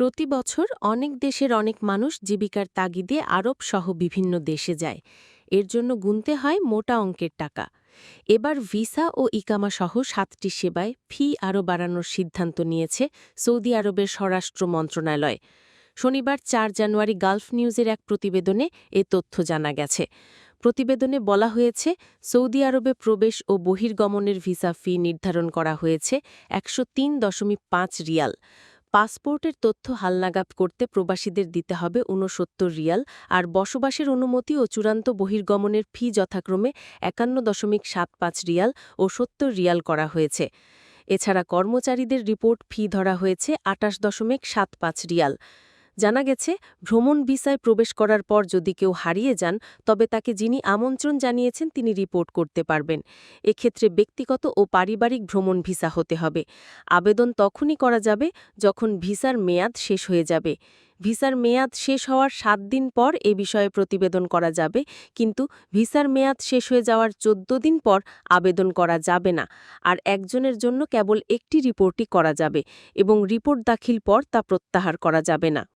প্রতি বছর অনেক দেশের অনেক মানুষ জীবিকার তাগিদে আরব সহ বিভিন্ন দেশে যায়। এর জন্য গুনতে হয় মোটা অঙ্কের টাকা। এবার ভিসা ও ইকামা সহ সাতটি সেবায় ফি আরও বাড়ানোর সিদ্ধান্ত নিয়েছে সৌদি আরবের স্বরাষ্ট্র মন্ত্রণালয়। শনিবার চার জানুয়ারি গালফ নিউজের এক প্রতিবেদনে এ তথ্য জানা গেছে। প্রতিবেদনে বলা হয়েছে, সৌদি আরবে প্রবেশ ও বহির্গমনের ভিসা ফি নির্ধারণ করা হয়েছে একশো তিন দশমিক পাঁচ রিয়াল। পাসপোর্টের তথ্য হালনাগাদ করতে প্রবাসীদের দিতে হবে ঊনসত্তর রিয়াল, আর বসবাসের অনুমতি ও চূড়ান্ত বহির্গমনের ফি যথাক্রমে একান্ন দশমিক সাত পাঁচ রিয়াল ও সত্তর রিয়াল করা হয়েছে। এছাড়া কর্মচারীদের রিপোর্ট ফি ধরা হয়েছে আটাশ দশমিক সাত পাঁচ রিয়াল। জানা গেছে, ভ্রমণ ভিসায় প্রবেশ করার পর যদি কেউ হারিয়ে যান, তবে তাকে যিনি আমন্ত্রণ জানিয়েছেন তিনি রিপোর্ট করতে পারবেন। এক্ষেত্রে ব্যক্তিগত ও পারিবারিক ভ্রমণ ভিসা হতে হবে। আবেদন তখনই করা যাবে যখন ভিসার মেয়াদ শেষ হয়ে যাবে। ভিসার মেয়াদ শেষ হওয়ার সাত দিন পর এ বিষয়ে প্রতিবেদন করা যাবে, কিন্তু ভিসার মেয়াদ শেষ হয়ে যাওয়ার চোদ্দ দিন পর আবেদন করা যাবে না, আর একজনের জন্য কেবল একটি রিপোর্টই করা যাবে এবং রিপোর্ট দাখিল পর তা প্রত্যাহার করা যাবে না।